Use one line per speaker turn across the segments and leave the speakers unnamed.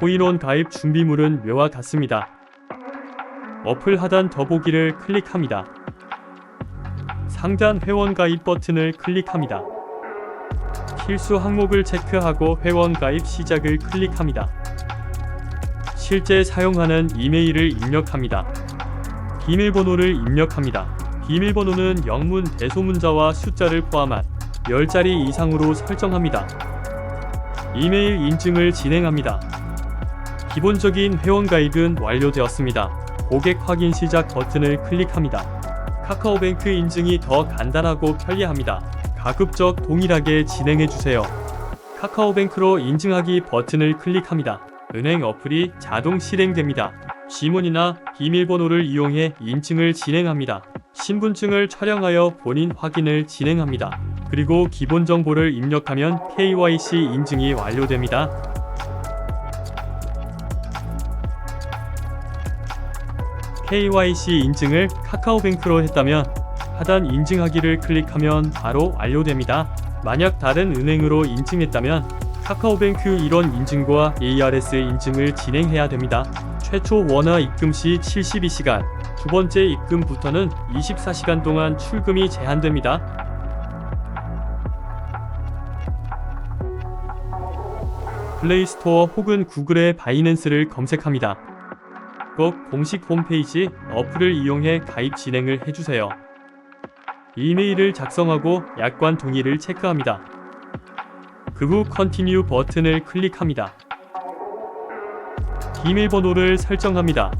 코인원 가입 준비물은 외와 같습니다. 어플 하단 더보기를 클릭합니다. 상단 회원 가입 버튼을 클릭합니다. 필수 항목을 체크하고 회원 가입 시작을 클릭합니다. 실제 사용하는 이메일을 입력합니다. 비밀번호를 입력합니다. 비밀번호는 영문 대소문자와 숫자를 포함한 10자리 이상으로 설정합니다. 이메일 인증을 진행합니다. 기본적인 회원 가입은 완료되었습니다. 고객 확인 시작 버튼을 클릭합니다. 카카오뱅크 인증이 더 간단하고 편리합니다. 가급적 동일하게 진행해 주세요. 카카오뱅크로 인증하기 버튼을 클릭합니다. 은행 어플이 자동 실행됩니다. 지문이나 비밀번호를 이용해 인증을 진행합니다. 신분증을 촬영하여 본인 확인을 진행합니다. 그리고 기본 정보를 입력하면 KYC 인증이 완료됩니다. KYC 인증을 카카오뱅크로 했다면 하단 인증하기를 클릭하면 바로 완료됩니다. 만약 다른 은행으로 인증했다면 카카오뱅크 일원 인증과 ARS 인증을 진행해야 됩니다. 최초 원화 입금 시 72시간, 두 번째 입금부터는 24시간 동안 출금이 제한됩니다. 플레이스토어 혹은 구글의 바이낸스를 검색합니다. 꼭 공식 홈페이지 어플을 이용해 가입 진행을 해주세요. 이메일을 작성하고 약관 동의를 체크합니다. 그후 컨티뉴 버튼을 클릭합니다. 비밀번호를 설정합니다.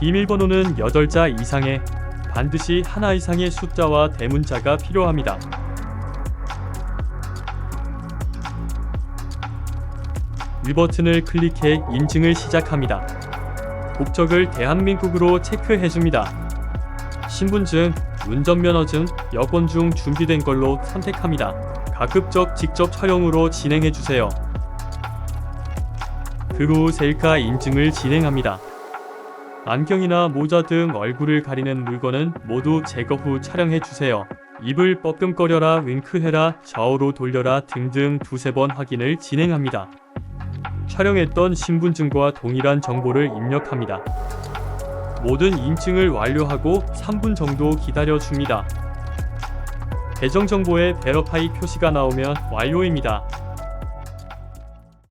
비밀번호는 8자 이상의 반드시 하나 이상의 숫자와 대문자가 필요합니다. 버튼을 클릭해 인증을 시작합니다. 국적을 대한민국으로 체크해줍니다. 신분증, 운전면허증, 여권 중 준비된 걸로 선택합니다. 가급적 직접 촬영으로 진행해주세요. 그 후 셀카 인증을 진행합니다. 안경이나 모자 등 얼굴을 가리는 물건은 모두 제거 후 촬영해주세요. 입을 뻐끔거려라, 윙크해라, 좌우로 돌려라 등등 두세 번 확인을 진행합니다. 촬영했던 신분증과 동일한 정보를 입력합니다. 모든 인증을 완료하고 3분 정도 기다려 줍니다. 계정 정보에 베러파이 표시가 나오면 완료입니다.